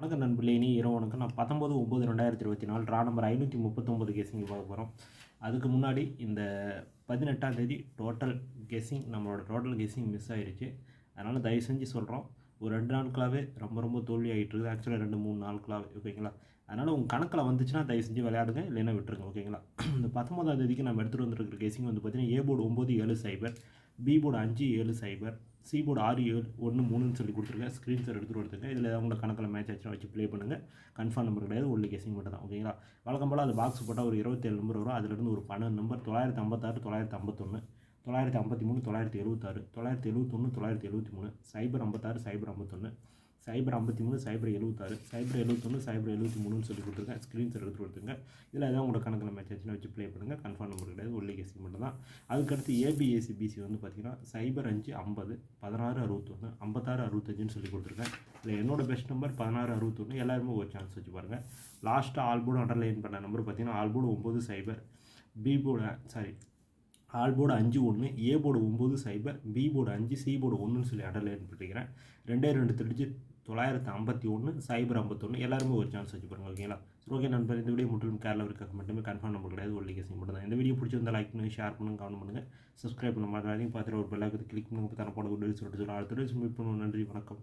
வணக்கம் நண்பர்களே இனி இரவு வணக்கம். நான் பத்தொம்பது ஒம்பது ரெண்டாயிரத்தி இருபத்தி நாலு ரா நம்பர் ஐநூற்றி முப்பத்தொம்பது கெஸிங் பார்க்க போகிறோம் அதுக்கு முன்னாடி இந்த பதினெட்டாம் தேதி டோட்டல் கெஸ்ஸிங் நம்மளோட டோட்டல் கெஸ்ஸிங் மிஸ் ஆயிருச்சு. அதனால் தயவு செஞ்சு சொல்கிறோம் ஒரு ரெண்டு நாட்களாகவே ரொம்ப ரொம்ப தோல்வி ஆகிட்டு இருக்குது. ஆக்சுவலாக ரெண்டு மூணு நாட்களாகவே ஓகேங்களா? அதனால் உங்கள் கணக்கில் வந்துச்சுன்னா தயவு செஞ்சு விளையாடுங்க இல்லைன்னா விட்டுருங்க ஓகேங்களா? இந்த பத்தொம்பதாம் தேதிக்கு நம்ம எடுத்துகிட்டு வந்துருக்கிற கெஸிங் வந்து பார்த்தீங்கன்னா ஏ போர்டு ஒம்பது ஏழு சைபர் பி போர்டு அஞ்சு ஏழு சைபர் சீபோர்டு ஆறு ஏழு ஒன்று மூணுன்னு சொல்லி கொடுத்துருக்கேன். ஸ்க்ரீன்ஷாட் எடுத்துகிட்டு கொடுத்துருங்க இதில் ஏதாவது கணக்கில் மேட்ச் ஆச்சுன்னா வச்சு ப்ளே பண்ணுங்கள் கன்ஃபார்ம் நம்பர் கிடையாது. ஒன்லி கெஸிங் மட்டும் தான். ஓகேங்களா வழக்கம் போல் அது பாக்ஸ் போட்டால் ஒரு இருபத்தேழு நம்பர் வரும். அதுலேருந்து ஒரு பன்னெண்டு நம்பர் தொள்ளாயிரத்தி ஐம்பத்தாறு தொள்ளாயிரத்தி ஐம்பத்தொன்று தொள்ளாயிரத்தி ஐம்பத்தி மூணு தொள்ளாயிரத்தி எழுபத்தாறு தொள்ளாயிரத்தி எழுபத்தொன்று தொள்ளாயிரத்தி எழுபத்தி மூணு சைபர் ஐம்பத்தாறு சைபர் ஐம்பத்தொன்று சைபர் ஐம்பத்தி மூணு சைபர் எழுபத்தாறு சைபர் எழுபத்தொன்று சைபர் எழுபத்தி மூணுன்னு சொல்லி கொடுத்துருக்கேன் ஸ்க்ரீன்ஷாட் எடுத்து கொடுத்துருங்க. இதில் ஏதாவது உங்களோட கணக்கில் மேட்ச் ஆச்சுன்னா வச்சு ப்ளே பண்ணுங்கள் கன்ஃபார்ம் நம்பர் கிடையாது. ஒல்லி கேசி மட்டும் தான். அதுக்கடுத்து ஏபிஎஸ்சி பிசி வந்து பார்த்திங்கன்னா சைபர் அஞ்சு ஐம்பது பதினாறு அறுபத்தொன்று ஐம்பத்தாறு அறுபத்தஞ்சுன்னு சொல்லி கொடுத்துருக்கேன் இதில் என்னோட பெஸ்ட் நம்பர் பதினாறு அறுபத்தொன்று எல்லாருமே ஒரு சான்ஸ் வச்சு பாருங்கள் லாஸ்ட்டாக ஆல்போர்டு அண்டர்லைன் பண்ண நம்பர் பார்த்தீங்கன்னா ஆல்போர்டு ஒம்பது சைபர். B board sorry all board அஞ்சு ஒன்று ஏ போர்டு ஒம்பது சைபர். பி போர்டு அஞ்சு சி போர்டு ஒன்றுன்னு சொல்லி அண்டர்லைன் பண்ணிக்கிறேன். ரெண்டே ரெண்டு திருச்சி தொள்ளாயிரத்து ஐம்பத்தி ஒன்று சைபர் ஐம்பத்தொன்று எல்லாருமே ஒரு சான்ஸ் வச்சு பாருங்கள் ஓகேங்களா சரி ஓகே நண்பர் இந்த வீடியோ முற்றிலும் கேரளாவிற்காக மட்டுமே கன்ஃபார்ம் நம்பர் கிடையாது ஒரு லிகேசிங் மட்டும் தான் இந்த வீடியோ பிடிச்சிருந்தா லைக் பண்ணுங்கள் ஷேர் பண்ணுங்கள் கமெண்ட் பண்ணுங்கள் சப்ஸ்கிரைப் பண்ண மாதிரி பார்த்துட்டு ஒரு பெல்லாக்கு கிளிக் பண்ணுங்கள் தரப்போட ஒரு சொல்லிட்டு சொல்லுங்கள் அடுத்த மீட் பண்ணுவோம். நன்றி வணக்கம்.